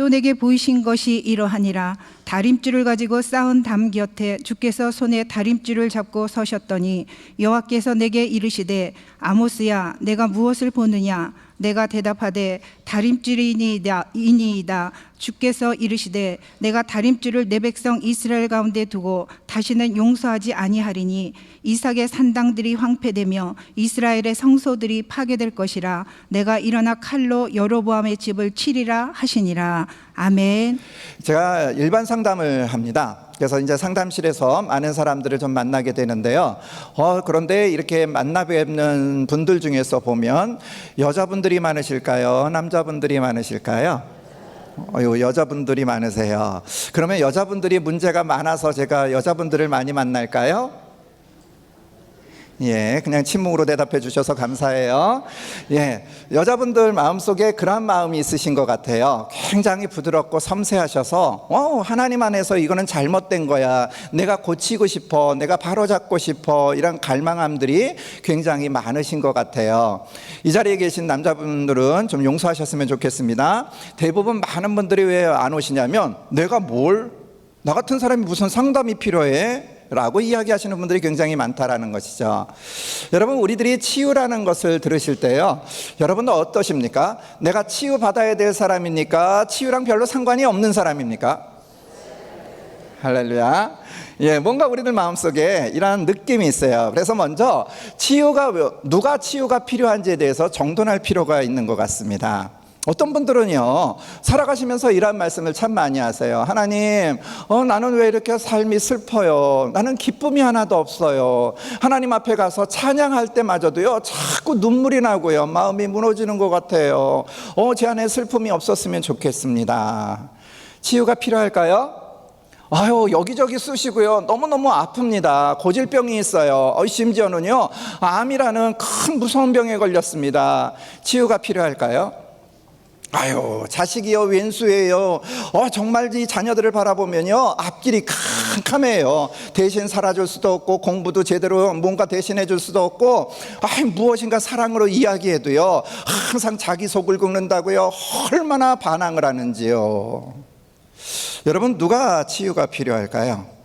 또 내게 보이신 것이 이러하니라. 다림줄을 가지고 쌓은 담 곁에 주께서 손에 다림줄을 잡고 서셨더니 여호와께서 내게 이르시되 아모스야 내가 무엇을 보느냐 내가 대답하되 다림줄이니이다 이니이다 주께서 이르시되 내가 다림줄을 내 백성 이스라엘 가운데 두고 다시는 용서하지 아니하리니 이삭의 산당들이 황폐되며 이스라엘의 성소들이 파괴될 것이라 내가 일어나 칼로 여로보암의 집을 치리라 하시니라 아멘. 제가 일반 상담을 합니다. 그래서 이제 상담실에서 많은 사람들을 좀 만나게 되는데요. 어, 그런데 이렇게 만나 뵙는 분들 중에서 보면 여자분들이 많으실까요? 남자분들이 많으실까요? 여자분들이 많으세요. 그러면 여자분들이 문제가 많아서 제가 여자분들을 많이 만날까요? 예, 그냥 침묵으로 대답해 주셔서 감사해요. 예, 여자분들 마음속에 그런 마음이 있으신 것 같아요. 굉장히 부드럽고 섬세하셔서, 어, 하나님 안에서 이거는 잘못된 거야. 내가 고치고 싶어. 내가 바로잡고 싶어. 이런 갈망함들이 굉장히 많으신 것 같아요. 이 자리에 계신 남자분들은 좀 용서하셨으면 좋겠습니다. 대부분 많은 분들이 왜 안 오시냐면, 내가 뭘? 나 같은 사람이 무슨 상담이 필요해? 라고 이야기하시는 분들이 굉장히 많다라는 것이죠. 여러분, 우리들이 치유라는 것을 들으실 때요. 여러분은 어떠십니까? 내가 치유받아야 될 사람입니까? 치유랑 별로 상관이 없는 사람입니까? 할렐루야. 예, 뭔가 우리들 마음속에 이러한 느낌이 있어요. 그래서 먼저 치유가, 누가 치유가 필요한지에 대해서 정돈할 필요가 있는 것 같습니다. 어떤 분들은요, 살아가시면서 이런 말씀을 참 많이 하세요. 하나님, 어, 나는 왜 이렇게 삶이 슬퍼요? 나는 기쁨이 하나도 없어요. 하나님 앞에 가서 찬양할 때마저도요, 자꾸 눈물이 나고요. 마음이 무너지는 것 같아요. 어, 제 안에 슬픔이 없었으면 좋겠습니다. 치유가 필요할까요? 아유 여기저기 쑤시고요 너무너무 아픕니다 고질병이 있어요 어, 심지어는요 암이라는 큰 무서운 병에 걸렸습니다 치유가 필요할까요? 아유 자식이요 왼수예요. 어 정말 이 자녀들을 바라보면요 앞길이 캄캄해요. 대신 살아줄 수도 없고 공부도 제대로 뭔가 대신해 줄 수도 없고 아 무엇인가 사랑으로 이야기해도요 항상 자기 속을 긁는다고요 얼마나 반항을 하는지요. 여러분 누가 치유가 필요할까요?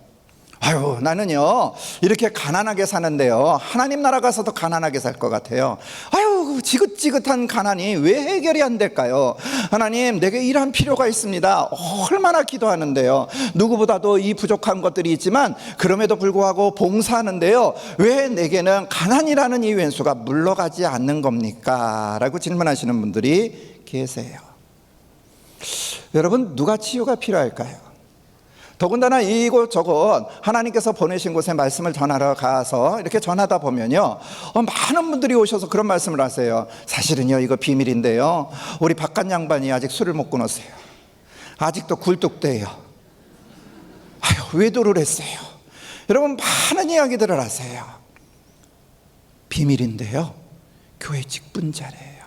아유 나는요 이렇게 가난하게 사는데요 하나님 나라 가서도 가난하게 살 것 같아요. 아유 지긋지긋한 가난이 왜 해결이 안 될까요? 하나님 내게 이러한 필요가 있습니다. 얼마나 기도하는데요. 누구보다도 이 부족한 것들이 있지만 그럼에도 불구하고 봉사하는데요. 왜 내게는 가난이라는 이 왼수가 물러가지 않는 겁니까? 라고 질문하시는 분들이 계세요. 여러분 누가 치유가 필요할까요? 더군다나 이곳 저곳 하나님께서 보내신 곳에 말씀을 전하러 가서 이렇게 전하다 보면요. 어, 많은 분들이 오셔서 그런 말씀을 하세요. 사실은요 이거 비밀인데요. 우리 바깥 양반이 아직 술을 못 끊었어요. 아직도 굴뚝대요. 아유 외도를 했어요. 여러분 많은 이야기들을 하세요. 비밀인데요. 교회 직분자래요.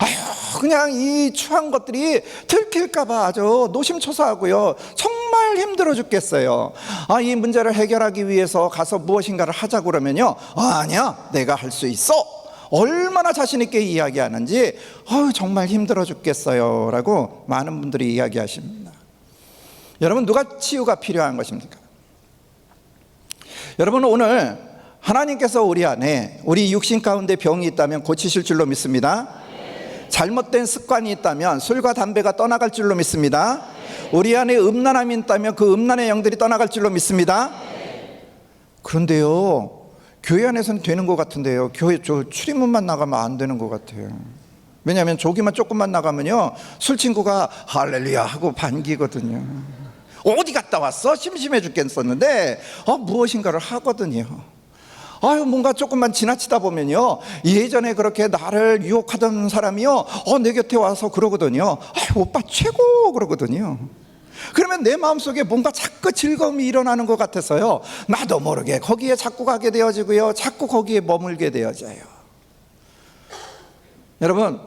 아유 그냥 이 추한 것들이 들킬까봐 아주 노심초사하고요. 정말 힘들어 죽겠어요. 아, 이 문제를 해결하기 위해서 가서 무엇인가를 하자 그러면요. 아, 아니야. 내가 할 수 있어. 얼마나 자신있게 이야기하는지, 어 정말 힘들어 죽겠어요. 라고 많은 분들이 이야기하십니다. 여러분, 누가 치유가 필요한 것입니까? 여러분, 오늘 하나님께서 우리 안에 우리 육신 가운데 병이 있다면 고치실 줄로 믿습니다. 잘못된 습관이 있다면 술과 담배가 떠나갈 줄로 믿습니다. 우리 안에 음란함이 있다면 그 음란의 영들이 떠나갈 줄로 믿습니다. 그런데요, 교회 안에서는 되는 것 같은데요. 교회 저 출입문만 나가면 안 되는 것 같아요. 왜냐하면 저기만 조금만 나가면요, 술 친구가 할렐루야 하고 반기거든요. 어디 갔다 왔어? 심심해 죽겠었는데, 어, 무엇인가를 하거든요. 아유 뭔가 조금만 지나치다 보면요. 예전에 그렇게 나를 유혹하던 사람이요. 어 내 곁에 와서 그러거든요. 아유 오빠 최고! 그러거든요. 그러면 내 마음속에 뭔가 자꾸 즐거움이 일어나는 것 같아서요. 나도 모르게 거기에 자꾸 가게 되어지고요. 자꾸 거기에 머물게 되어져요. 여러분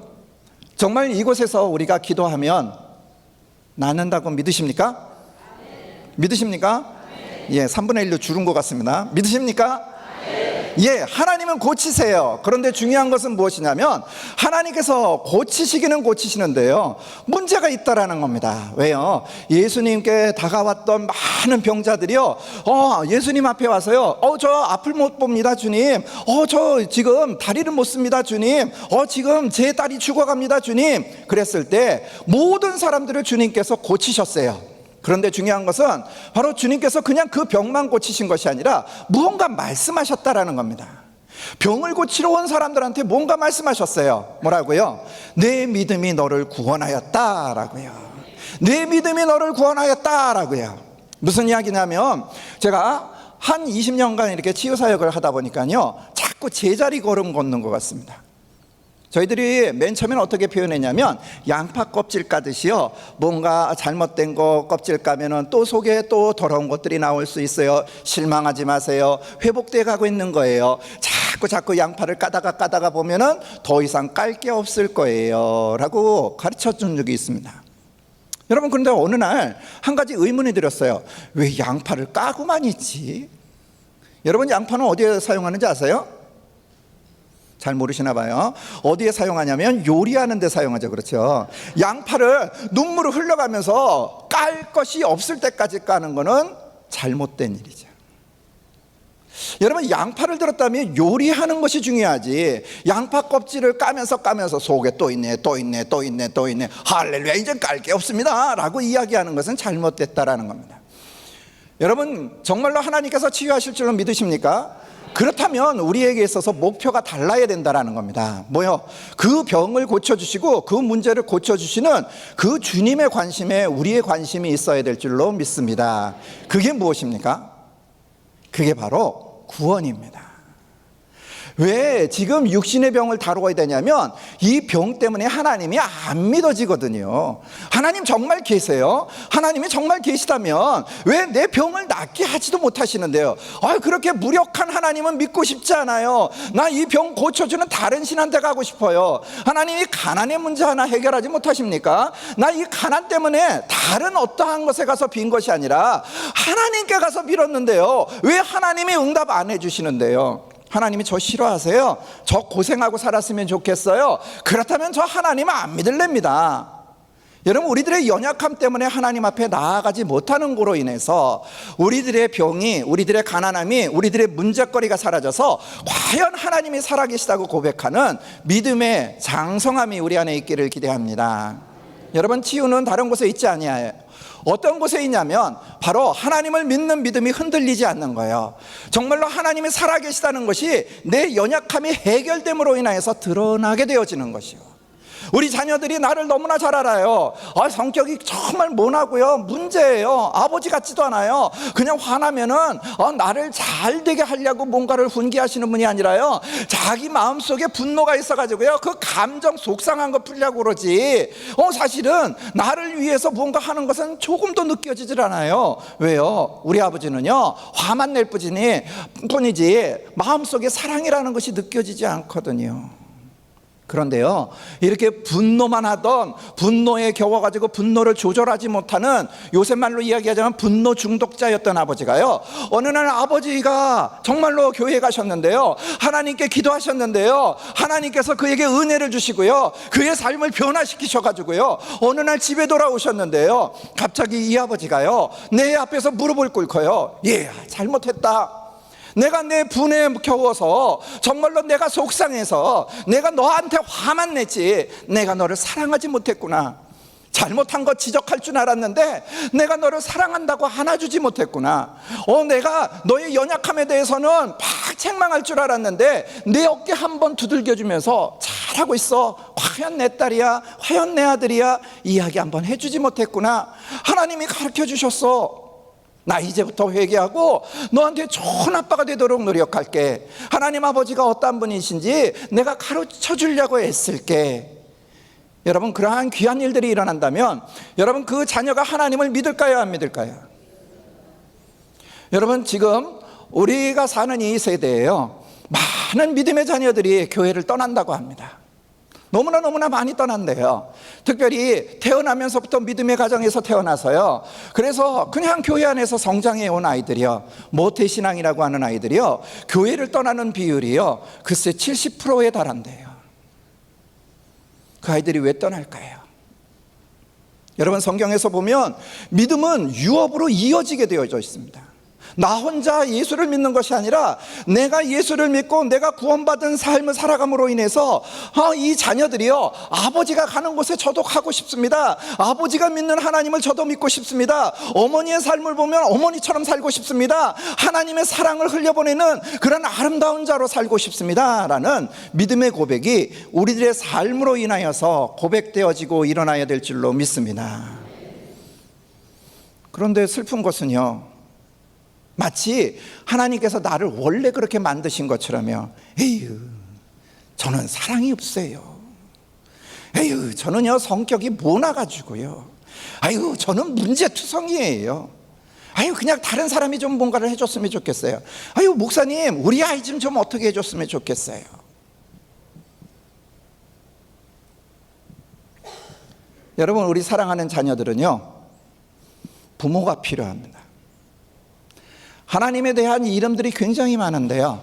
정말 이곳에서 우리가 기도하면 낫는다고 믿으십니까? 믿으십니까? 예, 3분의 1로 줄은 것 같습니다. 믿으십니까? 예, 하나님은 고치세요. 그런데 중요한 것은 무엇이냐면 하나님께서 고치시기는 고치시는데요. 문제가 있다라는 겁니다. 왜요? 예수님께 다가왔던 많은 병자들이요. 어, 예수님 앞에 와서요. 어, 저 앞을 못 봅니다, 주님. 어, 저 지금 다리를 못 씁니다, 주님. 어, 지금 제 딸이 죽어갑니다, 주님. 그랬을 때 모든 사람들을 주님께서 고치셨어요. 그런데 중요한 것은 바로 주님께서 그냥 그 병만 고치신 것이 아니라 무언가 말씀하셨다라는 겁니다. 병을 고치러 온 사람들한테 뭔가 말씀하셨어요. 뭐라고요? 내 믿음이 너를 구원하였다라고요. 내 믿음이 너를 구원하였다라고요. 무슨 이야기냐면 제가 한 20년간 이렇게 치유 사역을 하다 보니까요. 자꾸 제자리 걸음 걷는 것 같습니다. 저희들이 맨 처음에는 어떻게 표현했냐면 양파 껍질 까듯이요. 뭔가 잘못된 거 껍질 까면은 또 속에 또 더러운 것들이 나올 수 있어요. 실망하지 마세요. 회복돼 가고 있는 거예요. 자꾸 자꾸 양파를 까다가 까다가 보면은 더 이상 깔 게 없을 거예요. 라고 가르쳐 준 적이 있습니다. 여러분 그런데 어느 날 한 가지 의문이 들었어요. 왜 양파를 까고만 있지? 여러분 양파는 어디에 사용하는지 아세요? 잘 모르시나 봐요. 어디에 사용하냐면 요리하는 데 사용하죠. 그렇죠. 양파를 눈물을 흘려가면서 깔 것이 없을 때까지 까는 거는 잘못된 일이죠. 여러분 양파를 들었다면 요리하는 것이 중요하지 양파 껍질을 까면서 까면서 속에 또 있네 또 있네 또 있네 또 있네 할렐루야 이제 깔 게 없습니다 라고 이야기하는 것은 잘못됐다라는 겁니다 여러분 정말로 하나님께서 치유하실 줄로 믿으십니까? 그렇다면 우리에게 있어서 목표가 달라야 된다라는 겁니다. 뭐요? 그 병을 고쳐주시고 그 문제를 고쳐주시는 그 주님의 관심에 우리의 관심이 있어야 될 줄로 믿습니다. 그게 무엇입니까? 그게 바로 구원입니다. 왜 지금 육신의 병을 다루어야 되냐면 이 병 때문에 하나님이 안 믿어지거든요. 하나님 정말 계세요? 하나님이 정말 계시다면 왜 내 병을 낫게 하지도 못하시는데요? 아, 그렇게 무력한 하나님은 믿고 싶지 않아요. 나 이 병 고쳐주는 다른 신한테 가고 싶어요. 하나님이 가난의 문제 하나 해결하지 못하십니까? 나 이 가난 때문에 다른 어떠한 것에 가서 빈 것이 아니라 하나님께 가서 빌었는데요. 왜 하나님이 응답 안 해주시는데요? 하나님이 저 싫어하세요? 저 고생하고 살았으면 좋겠어요? 그렇다면 저 하나님 안 믿을랍니다. 여러분, 우리들의 연약함 때문에 하나님 앞에 나아가지 못하는 거로 인해서 우리들의 병이, 우리들의 가난함이, 우리들의 문제거리가 사라져서 과연 하나님이 살아계시다고 고백하는 믿음의 장성함이 우리 안에 있기를 기대합니다. 여러분, 치유는 다른 곳에 있지 아니하요. 어떤 곳에 있냐면 바로 하나님을 믿는 믿음이 흔들리지 않는 거예요. 정말로 하나님이 살아계시다는 것이 내 연약함이 해결됨으로 인하여서 드러나게 되어지는 것이요. 우리 자녀들이 나를 너무나 잘 알아요. 아, 성격이 정말 모나고요. 문제예요. 아버지 같지도 않아요. 그냥 화나면은 어, 나를 잘 되게 하려고 뭔가를 훈계하시는 분이 아니라요. 자기 마음 속에 분노가 있어가지고요. 그 감정 속상한 거 풀려고 그러지. 어, 사실은 나를 위해서 뭔가 하는 것은 조금도 느껴지질 않아요. 왜요? 우리 아버지는요. 화만 낼 뿐이지, 뿐이지 마음 속에 사랑이라는 것이 느껴지지 않거든요. 그런데요, 이렇게 분노만 하던 분노에 겨워가지고 분노를 조절하지 못하는 요새 말로 이야기하자면 분노 중독자였던 아버지가요, 어느 날 아버지가 정말로 교회에 가셨는데요, 하나님께 기도하셨는데요, 하나님께서 그에게 은혜를 주시고요, 그의 삶을 변화시키셔가지고요, 어느 날 집에 돌아오셨는데요, 갑자기 이 아버지가요, 내 앞에서 무릎을 꿇고요, 예, 잘못했다. 내가 내 분에 겨워서 정말로 내가 속상해서 내가 너한테 화만 냈지 내가 너를 사랑하지 못했구나. 잘못한 거 지적할 줄 알았는데 내가 너를 사랑한다고 안아주지 못했구나. 어, 내가 너의 연약함에 대해서는 막 책망할 줄 알았는데 내 어깨 한 번 두들겨주면서 잘하고 있어. 과연 내 딸이야. 과연 내 아들이야. 이야기 한번 해주지 못했구나. 하나님이 가르쳐 주셨어. 나 이제부터 회개하고 너한테 좋은 아빠가 되도록 노력할게. 하나님 아버지가 어떤 분이신지 내가 가르쳐 주려고 애쓸게. 여러분 그러한 귀한 일들이 일어난다면 여러분 그 자녀가 하나님을 믿을까요 안 믿을까요? 여러분 지금 우리가 사는 이 세대에요 많은 믿음의 자녀들이 교회를 떠난다고 합니다 너무나 너무나 많이 떠난대요. 특별히 태어나면서부터 믿음의 가정에서 태어나서요. 그래서 그냥 교회 안에서 성장해 온 아이들이요. 모태 신앙이라고 하는 아이들이요. 교회를 떠나는 비율이요. 글쎄 70%에 달한대요. 그 아이들이 왜 떠날까요? 여러분 성경에서 보면 믿음은 유업으로 이어지게 되어져 있습니다. 나 혼자 예수를 믿는 것이 아니라 내가 예수를 믿고 내가 구원받은 삶을 살아감으로 인해서 아, 이 자녀들이요 아버지가 가는 곳에 저도 가고 싶습니다. 아버지가 믿는 하나님을 저도 믿고 싶습니다. 어머니의 삶을 보면 어머니처럼 살고 싶습니다. 하나님의 사랑을 흘려보내는 그런 아름다운 자로 살고 싶습니다라는 믿음의 고백이 우리들의 삶으로 인하여서 고백되어지고 일어나야 될 줄로 믿습니다. 그런데 슬픈 것은요. 마치 하나님께서 나를 원래 그렇게 만드신 것처럼요. 에휴, 저는 사랑이 없어요. 에휴, 저는요 성격이 모나가지고요. 아유, 저는 문제투성이에요. 아유, 그냥 다른 사람이 좀 뭔가를 해줬으면 좋겠어요. 아유, 목사님, 우리 아이 좀 좀 어떻게 해줬으면 좋겠어요. 여러분, 우리 사랑하는 자녀들은요, 부모가 필요합니다. 하나님에 대한 이름들이 굉장히 많은데요.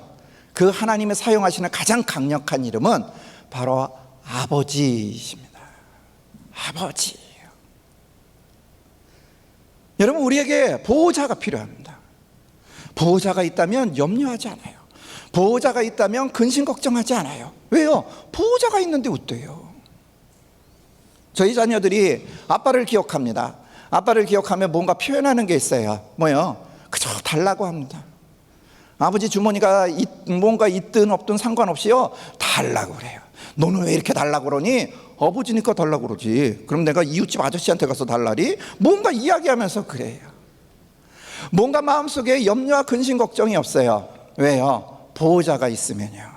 그 하나님의 사용하시는 가장 강력한 이름은 바로 아버지이십니다. 아버지. 여러분, 우리에게 보호자가 필요합니다. 보호자가 있다면 염려하지 않아요. 보호자가 있다면 근심 걱정하지 않아요. 왜요? 보호자가 있는데 어때요? 저희 자녀들이 아빠를 기억합니다. 아빠를 기억하면 뭔가 표현하는 게 있어요. 뭐요? 그저 달라고 합니다. 아버지 주머니가 있, 뭔가 있든 없든 상관없이요. 달라고 그래요. 너는 왜 이렇게 달라고 그러니? 아버지니까 달라고 그러지. 그럼 내가 이웃집 아저씨한테 가서 달라리? 뭔가 이야기하면서 그래요. 뭔가 마음속에 염려와 근심 걱정이 없어요. 왜요? 보호자가 있으면요.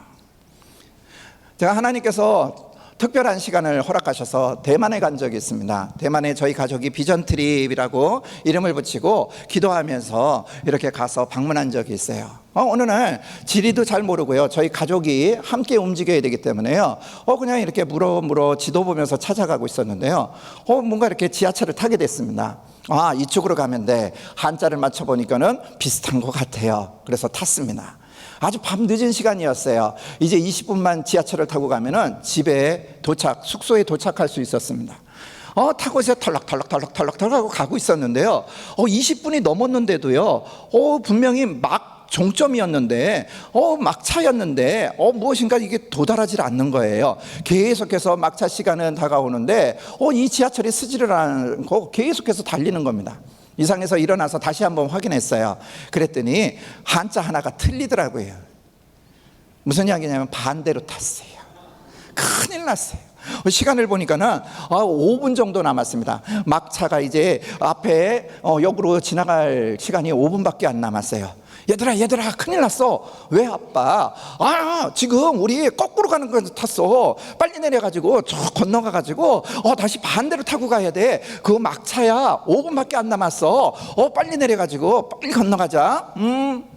제가 하나님께서 특별한 시간을 허락하셔서 대만에 간 적이 있습니다. 대만에 저희 가족이 비전 트립이라고 이름을 붙이고 기도하면서 이렇게 가서 방문한 적이 있어요. 어, 어느 날 지리도 잘 모르고요. 저희 가족이 함께 움직여야 되기 때문에요. 어, 그냥 이렇게 물어 물어 지도 보면서 찾아가고 있었는데요. 어, 뭔가 이렇게 지하철을 타게 됐습니다. 아, 이쪽으로 가면 돼. 한자를 맞춰보니까는 비슷한 것 같아요. 그래서 탔습니다. 아주 밤 늦은 시간이었어요. 이제 20분만 지하철을 타고 가면은 집에 도착, 숙소에 도착할 수 있었습니다. 어, 타고 이제 털락털락털락털락털락 하고 가고 있었는데요. 어, 20분이 넘었는데도요. 어, 분명히 막 종점이었는데, 어, 막차였는데, 어, 무엇인가 이게 도달하지 않는 거예요. 계속해서 막차 시간은 다가오는데, 어, 이 지하철이 쓰지를 않고 계속해서 달리는 겁니다. 이상해서 일어나서 다시 한번 확인했어요. 그랬더니 한자 하나가 틀리더라고요. 무슨 이야기냐면 반대로 탔어요. 큰일 났어요. 시간을 보니까는 아, 5분 정도 남았습니다. 막차가 이제 앞에 어, 역으로 지나갈 시간이 5분밖에 안 남았어요. 얘들아, 얘들아, 큰일 났어. 왜 아빠? 아, 지금 우리 거꾸로 가는 거 탔어. 빨리 내려가지고 저 건너가가지고 어, 다시 반대로 타고 가야 돼. 그 막차야 5분밖에 안 남았어. 어, 빨리 내려가지고 빨리 건너가자. 음.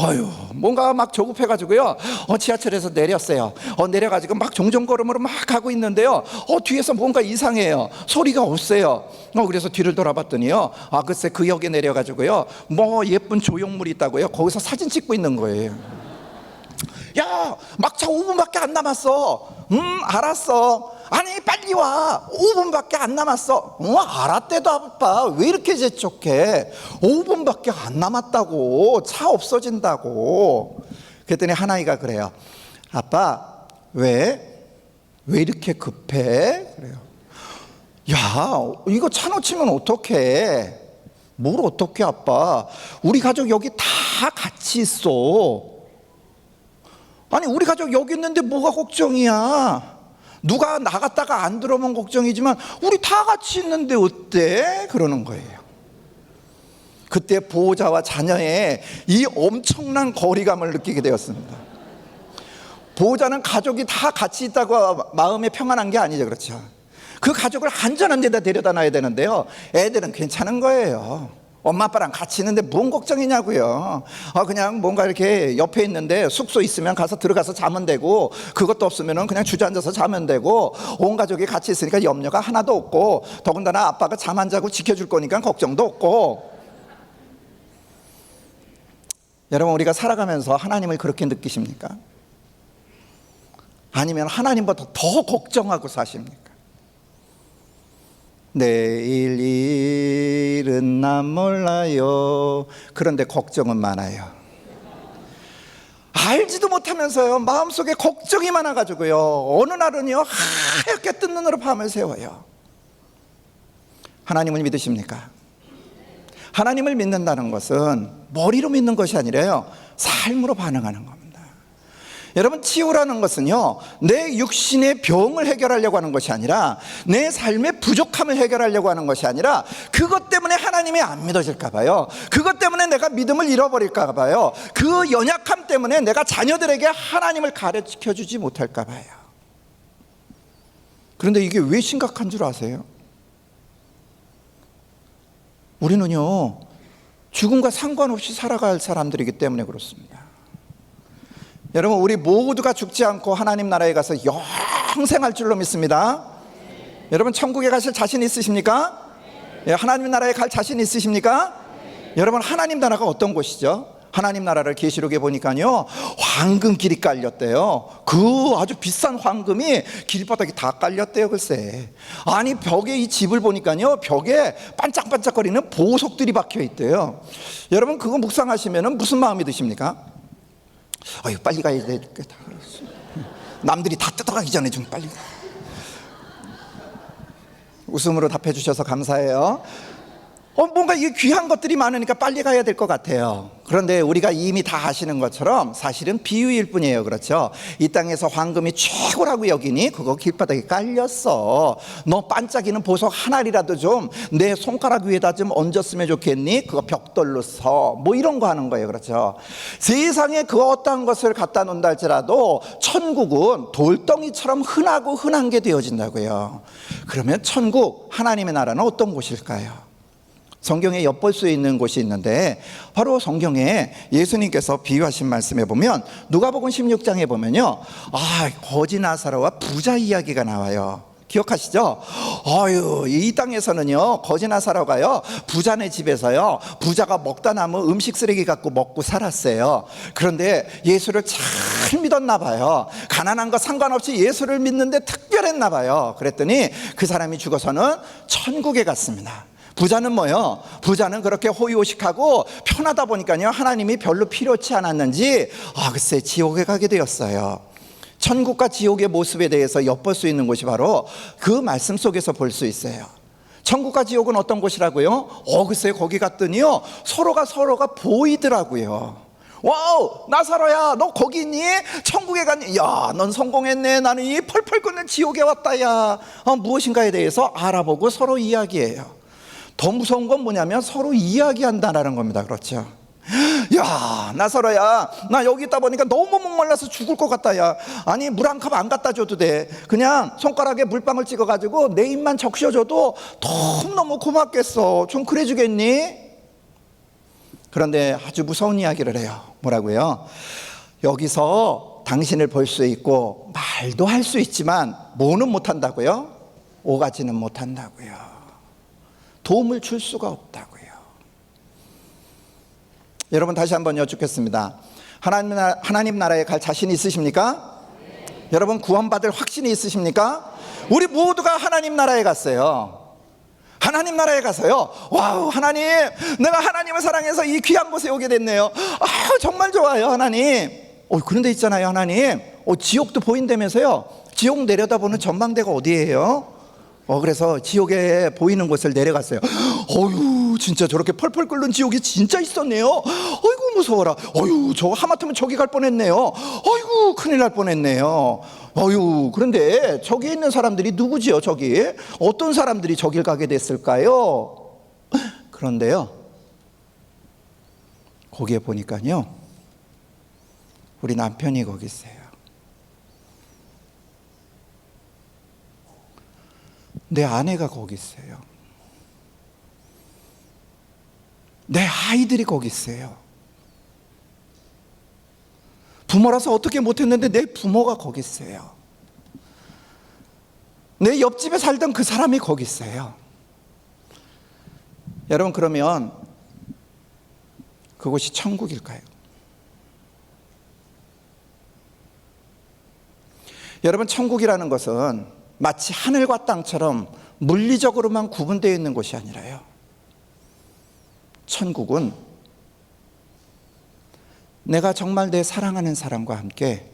어휴, 뭔가 막 조급해가지고요. 어, 지하철에서 내렸어요. 어, 내려가지고 막 종종걸음으로 막 가고 있는데요. 어, 뒤에서 뭔가 이상해요. 소리가 없어요. 어, 그래서 뒤를 돌아봤더니요. 아, 글쎄 그 역에 내려가지고요. 뭐 예쁜 조형물이 있다고요. 거기서 사진 찍고 있는 거예요. 야, 막차 5분밖에 안 남았어. 음, 알았어. 아니, 빨리 와. 5분밖에 안 남았어. 어, 알았대도 아빠. 왜 이렇게 재촉해? 5분밖에 안 남았다고. 차 없어진다고. 그랬더니 하나이가 그래요. 아빠, 왜? 왜 이렇게 급해? 그래요. 야, 이거 차 놓치면 어떡해? 뭘 어떡해, 아빠? 우리 가족 여기 다 같이 있어. 아니 우리 가족 여기 있는데 뭐가 걱정이야? 누가 나갔다가 안 들어오면 걱정이지만 우리 다 같이 있는데 어때? 그러는 거예요. 그때 보호자와 자녀의 이 엄청난 거리감을 느끼게 되었습니다. 보호자는 가족이 다 같이 있다고 마음에 평안한 게 아니죠. 그렇죠. 그 가족을 안전한 데다 데려다 놔야 되는데요. 애들은 괜찮은 거예요. 엄마 아빠랑 같이 있는데 뭔 걱정이냐고요. 아 그냥 뭔가 이렇게 옆에 있는데 숙소 있으면 가서 들어가서 자면 되고 그것도 없으면은 그냥 주저앉아서 자면 되고 온 가족이 같이 있으니까 염려가 하나도 없고 더군다나 아빠가 잠 안 자고 지켜줄 거니까 걱정도 없고 여러분 우리가 살아가면서 하나님을 그렇게 느끼십니까? 아니면 하나님보다 더 걱정하고 사십니까? 내일 일은 난 몰라요. 그런데 걱정은 많아요. 알지도 못하면서요. 마음속에 걱정이 많아가지고요. 어느 날은요. 하얗게 뜬 눈으로 밤을 새워요. 하나님을 믿으십니까? 하나님을 믿는다는 것은 머리로 믿는 것이 아니라요. 삶으로 반응하는 겁니다. 여러분 치유라는 것은요 내 육신의 병을 해결하려고 하는 것이 아니라 내 삶의 부족함을 해결하려고 하는 것이 아니라 그것 때문에 하나님이 안 믿어질까 봐요. 그것 때문에 내가 믿음을 잃어버릴까 봐요. 그 연약함 때문에 내가 자녀들에게 하나님을 가르쳐 주지 못할까 봐요. 그런데 이게 왜 심각한 줄 아세요? 우리는요 죽음과 상관없이 살아갈 사람들이기 때문에 그렇습니다 여러분 우리 모두가 죽지 않고 하나님 나라에 가서 영생할 줄로 믿습니다. 여러분 천국에 가실 자신 있으십니까? 예, 하나님 나라에 갈 자신 있으십니까? 여러분 하나님 나라가 어떤 곳이죠? 하나님 나라를 계시록에 보니까요 황금길이 깔렸대요. 그 아주 비싼 황금이 길바닥에 다 깔렸대요 글쎄. 아니 벽에 이 집을 보니까요 벽에 반짝반짝거리는 보석들이 박혀 있대요. 여러분 그거 묵상하시면은 무슨 마음이 드십니까? 아유 빨리 가야 되겠다. 남들이 다 뜯어가기 전에 좀 빨리. 웃음으로 답해 주셔서 감사해요. 어, 뭔가 이 귀한 것들이 많으니까 빨리 가야 될 것 같아요. 그런데 우리가 이미 다 아시는 것처럼 사실은 비유일 뿐이에요. 그렇죠? 이 땅에서 황금이 최고라고 여기니 그거 길바닥에 깔렸어. 너 반짝이는 보석 하나리라도 좀 내 손가락 위에다 좀 얹었으면 좋겠니? 그거 벽돌로 서. 뭐 이런 거 하는 거예요. 그렇죠? 세상에 그 어떠한 것을 갖다 놓는다 할지라도 천국은 돌덩이처럼 흔하고 흔한 게 되어진다고요. 그러면 천국, 하나님의 나라는 어떤 곳일까요? 성경에 엿볼 수 있는 곳이 있는데 바로 성경에 예수님께서 비유하신 말씀에 보면 누가복음 16장에 보면요. 아, 거지 나사로와 부자 이야기가 나와요. 기억하시죠? 아유, 이 땅에서는요, 거지 나사로가요, 부자네 집에서요, 부자가 먹다 남은 음식 쓰레기 갖고 먹고 살았어요. 그런데 예수를 잘 믿었나 봐요. 가난한 거 상관없이 예수를 믿는데 특별했나 봐요. 그랬더니 그 사람이 죽어서는 천국에 갔습니다. 부자는 뭐요? 부자는 그렇게 호의호식하고 편하다 보니까요 하나님이 별로 필요치 않았는지 아 글쎄 지옥에 가게 되었어요. 천국과 지옥의 모습에 대해서 엿볼 수 있는 곳이 바로 그 말씀 속에서 볼 수 있어요. 천국과 지옥은 어떤 곳이라고요? 어 글쎄 거기 갔더니요 서로가 서로가 보이더라고요. 와우 나사로야 너 거기 있니? 천국에 갔니? 야넌 성공했네 나는 이 펄펄 끓는 지옥에 왔다 야 어, 무엇인가에 대해서 알아보고 서로 이야기해요. 더 무서운 건 뭐냐면 서로 이야기한다라는 겁니다. 그렇죠? 야, 나서로야, 나 여기 있다 보니까 너무 목말라서 죽을 것 같다, 야. 아니, 물 한 컵 안 갖다 줘도 돼. 그냥 손가락에 물방울 찍어가지고 내 입만 적셔줘도 너무너무 고맙겠어. 좀 그래 주겠니? 그런데 아주 무서운 이야기를 해요. 뭐라고요? 여기서 당신을 볼 수 있고, 말도 할 수 있지만, 뭐는 못한다고요? 오가지는 못한다고요. 도움을 줄 수가 없다고요. 여러분 다시 한번 여쭙겠습니다. 하나님, 하나님 나라에 갈 자신 있으십니까? 네. 여러분 구원받을 확신이 있으십니까? 우리 모두가 하나님 나라에 갔어요. 하나님 나라에 가서요. 와우, 하나님, 내가 하나님을 사랑해서 이 귀한 곳에 오게 됐네요. 아, 정말 좋아요, 하나님. 어, 그런데 있잖아요, 하나님. 어, 지옥도 보인다면서요. 지옥 내려다보는 전망대가 어디예요? 어, 그래서 지옥에 보이는 곳을 내려갔어요. 어유, 진짜 저렇게 펄펄 끓는 지옥이 진짜 있었네요. 어이구, 무서워라. 어유, 저 하마터면 저기 갈 뻔했네요. 어이구, 큰일 날 뻔했네요. 어유, 그런데 저기 있는 사람들이 누구지요, 저기? 어떤 사람들이 저길 가게 됐을까요? 그런데요, 거기에 보니까요, 우리 남편이 거기 있어요. 내 아내가 거기 있어요. 내 아이들이 거기 있어요. 부모라서 어떻게 못했는데 내 부모가 거기 있어요. 내 옆집에 살던 그 사람이 거기 있어요. 여러분, 그러면 그곳이 천국일까요? 여러분, 천국이라는 것은 마치 하늘과 땅처럼 물리적으로만 구분되어 있는 곳이 아니라요. 천국은 내가 정말 내 사랑하는 사람과 함께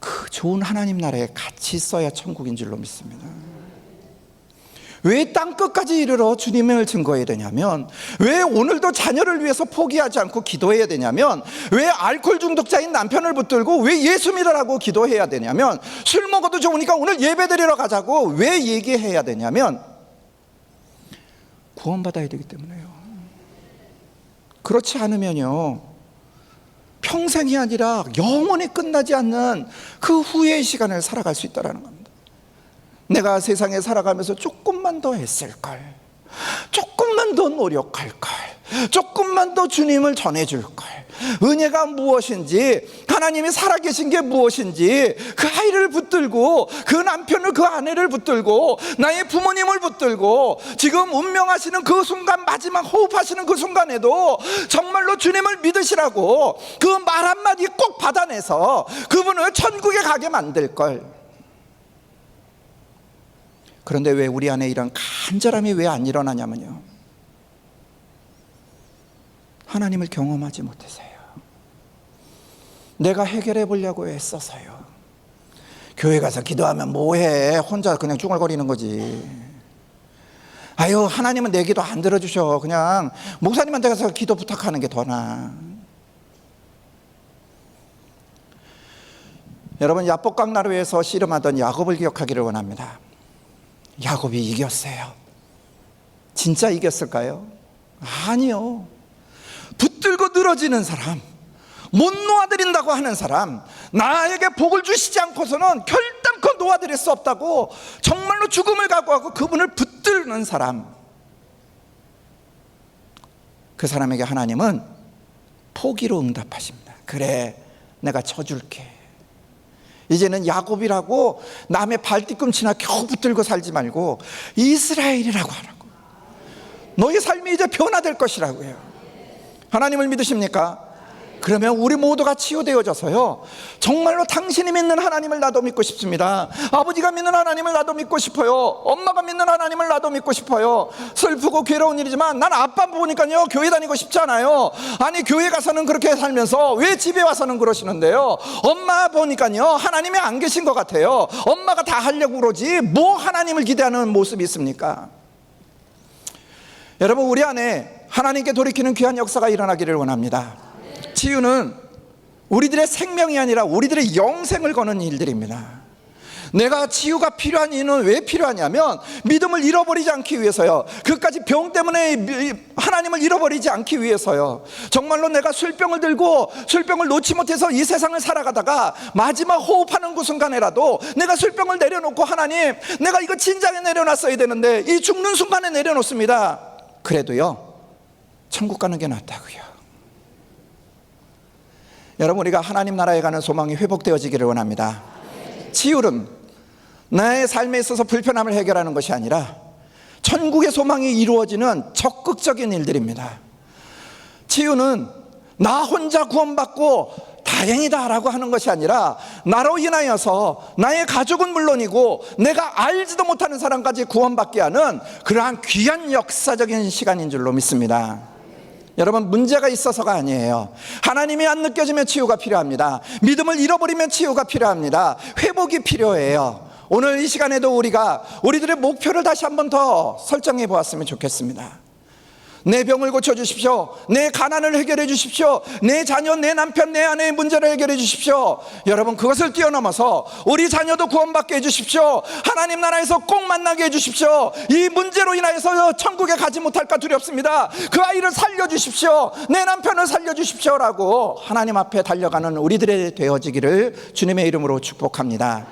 그 좋은 하나님 나라에 같이 있어야 천국인 줄로 믿습니다. 왜 땅끝까지 이르러 주님을 증거해야 되냐면 왜 오늘도 자녀를 위해서 포기하지 않고 기도해야 되냐면 왜 알코올 중독자인 남편을 붙들고 왜 예수 믿으라고 기도해야 되냐면 술 먹어도 좋으니까 오늘 예배 드리러 가자고 왜 얘기해야 되냐면 구원받아야 되기 때문에요. 그렇지 않으면요. 평생이 아니라 영원히 끝나지 않는 그 후의 시간을 살아갈 수 있다는 겁니다. 내가 세상에 살아가면서 조금만 더 했을 걸, 조금만 더 노력할 걸, 조금만 더 주님을 전해줄 걸, 은혜가 무엇인지, 하나님이 살아계신 게 무엇인지, 그 아이를 붙들고, 그 남편을, 그 아내를 붙들고, 나의 부모님을 붙들고, 지금 운명하시는 그 순간, 마지막 호흡하시는 그 순간에도 정말로 주님을 믿으시라고 그 말 한마디 꼭 받아내서 그분을 천국에 가게 만들 걸. 그런데 왜 우리 안에 이런 간절함이 왜 안 일어나냐면요. 하나님을 경험하지 못해서요. 내가 해결해 보려고 애써서요. 교회 가서 기도하면 뭐해? 혼자 그냥 중얼거리는 거지. 아유, 하나님은 내 기도 안 들어주셔. 그냥 목사님한테 가서 기도 부탁하는 게 더 나아. 여러분, 야복강 나루에서 씨름하던 야곱을 기억하기를 원합니다. 야곱이 이겼어요. 진짜 이겼을까요? 아니요. 붙들고 늘어지는 사람, 못 놓아드린다고 하는 사람, 나에게 복을 주시지 않고서는 결단코 놓아드릴 수 없다고 정말로 죽음을 각오하고 그분을 붙들는 사람. 그 사람에게 하나님은 포기로 응답하십니다. 그래, 내가 쳐줄게. 이제는 야곱이라고 남의 발 뒤꿈치나 겨우 붙들고 살지 말고 이스라엘이라고 하라고. 너의 삶이 이제 변화될 것이라고요. 하나님을 믿으십니까? 그러면 우리 모두가 치유되어져서요. 정말로 당신이 믿는 하나님을 나도 믿고 싶습니다. 아버지가 믿는 하나님을 나도 믿고 싶어요. 엄마가 믿는 하나님을 나도 믿고 싶어요. 슬프고 괴로운 일이지만 난 아빠 보니까요. 교회 다니고 싶지 않아요. 아니 교회 가서는 그렇게 살면서 왜 집에 와서는 그러시는데요. 엄마 보니까요. 하나님이 안 계신 것 같아요. 엄마가 다 하려고 그러지 뭐 하나님을 기대하는 모습이 있습니까? 여러분 우리 안에 하나님께 돌이키는 귀한 역사가 일어나기를 원합니다. 치유는 우리들의 생명이 아니라 우리들의 영생을 거는 일들입니다. 내가 치유가 필요한 이유는 왜 필요하냐면 믿음을 잃어버리지 않기 위해서요. 그까지 병 때문에 미- 하나님을 잃어버리지 않기 위해서요. 정말로 내가 술병을 들고 술병을 놓지 못해서 이 세상을 살아가다가 마지막 호흡하는 그 순간에라도 내가 술병을 내려놓고 하나님 내가 이거 진작에 내려놨어야 되는데 이 죽는 순간에 내려놓습니다. 그래도요. 천국 가는 게 낫다고요. 여러분 우리가 하나님 나라에 가는 소망이 회복되어지기를 원합니다. 치유는 나의 삶에 있어서 불편함을 해결하는 것이 아니라 천국의 소망이 이루어지는 적극적인 일들입니다. 치유는 나 혼자 구원받고 다행이다라고 하는 것이 아니라 나로 인하여서 나의 가족은 물론이고 내가 알지도 못하는 사람까지 구원받게 하는 그러한 귀한 역사적인 시간인 줄로 믿습니다. 여러분 문제가 있어서가 아니에요. 하나님이 안 느껴지면 치유가 필요합니다. 믿음을 잃어버리면 치유가 필요합니다. 회복이 필요해요. 오늘 이 시간에도 우리가 우리들의 목표를 다시 한번 더 설정해 보았으면 좋겠습니다. 내 병을 고쳐 주십시오. 내 가난을 해결해 주십시오. 내 자녀, 내 남편, 내 아내의 문제를 해결해 주십시오. 여러분 그것을 뛰어넘어서 우리 자녀도 구원받게 해 주십시오. 하나님 나라에서 꼭 만나게 해 주십시오. 이 문제로 인하여서 천국에 가지 못할까 두렵습니다. 그 아이를 살려 주십시오. 내 남편을 살려 주십시오라고 하나님 앞에 달려가는 우리들의 되어지기를 주님의 이름으로 축복합니다.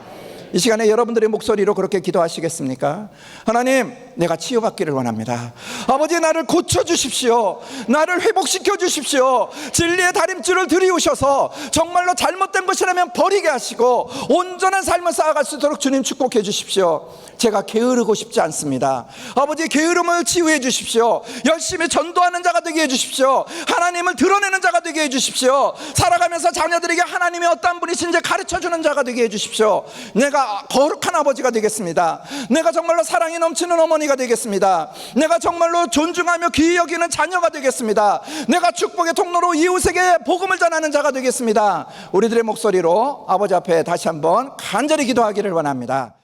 이 시간에 여러분들의 목소리로 그렇게 기도하시겠습니까? 하나님 내가 치유받기를 원합니다. 아버지 나를 고쳐 주십시오. 나를 회복시켜 주십시오. 진리의 다림줄을 들이우셔서 정말로 잘못된 것이라면 버리게 하시고 온전한 삶을 쌓아갈 수 있도록 주님 축복해 주십시오. 제가 게으르고 싶지 않습니다. 아버지 게으름을 치유해 주십시오. 열심히 전도하는 자가 되게 해 주십시오. 하나님을 드러내는 자가 되게 해 주십시오. 살아가면서 자녀들에게 하나님이 어떤 분이신지 가르쳐 주는 자가 되게 해 주십시오. 내가 거룩한 아버지가 되겠습니다. 내가 정말로 사랑이 넘치는 어머니가 되겠습니다. 내가 정말로 존중하며 귀히 여기는 자녀가 되겠습니다. 내가 축복의 통로로 이웃에게 복음을 전하는 자가 되겠습니다. 우리들의 목소리로 아버지 앞에 다시 한번 간절히 기도하기를 원합니다.